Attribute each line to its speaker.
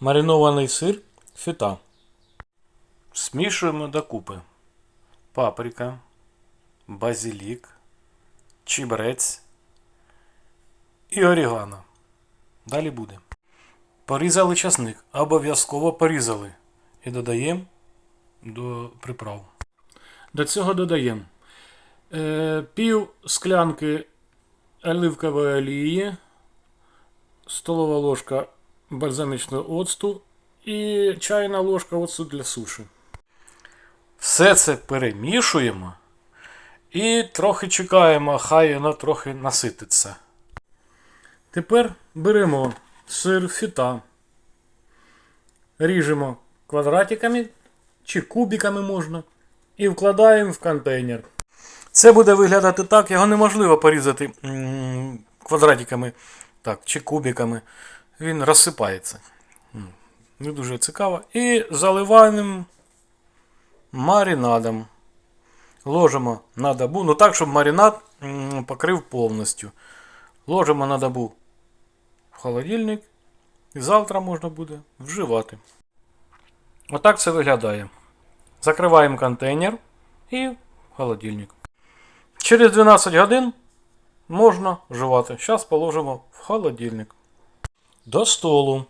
Speaker 1: маринований сир фета. Смішуємо докупи. Паприка, базилік, чібрець і орігано. Далі буде. Порізали часник. Обов'язково порізали. І додаємо до приправ. До цього додаємо е, пів склянки оливкової олії, столова ложка бальзамічного оцту і чайна ложка оцту для суші. Все це перемішуємо і трохи чекаємо, хай воно трохи насититься. Тепер беремо сир фіта, ріжемо квадратиками чи кубиками можна і вкладаємо в контейнер. Це буде виглядати так, його неможливо порізати квадратиками чи кубиками. Він розсипається. Не дуже цікаво. І заливаємо маринадом. Ложимо на добу, ну так, щоб маринад покрив повністю. Ложимо на добу в холодильник. І завтра можна буде вживати. Отак це виглядає. Закриваємо контейнер і холодильник. Через 12 годин можна вживати. Зараз положимо в холодильник. До столу.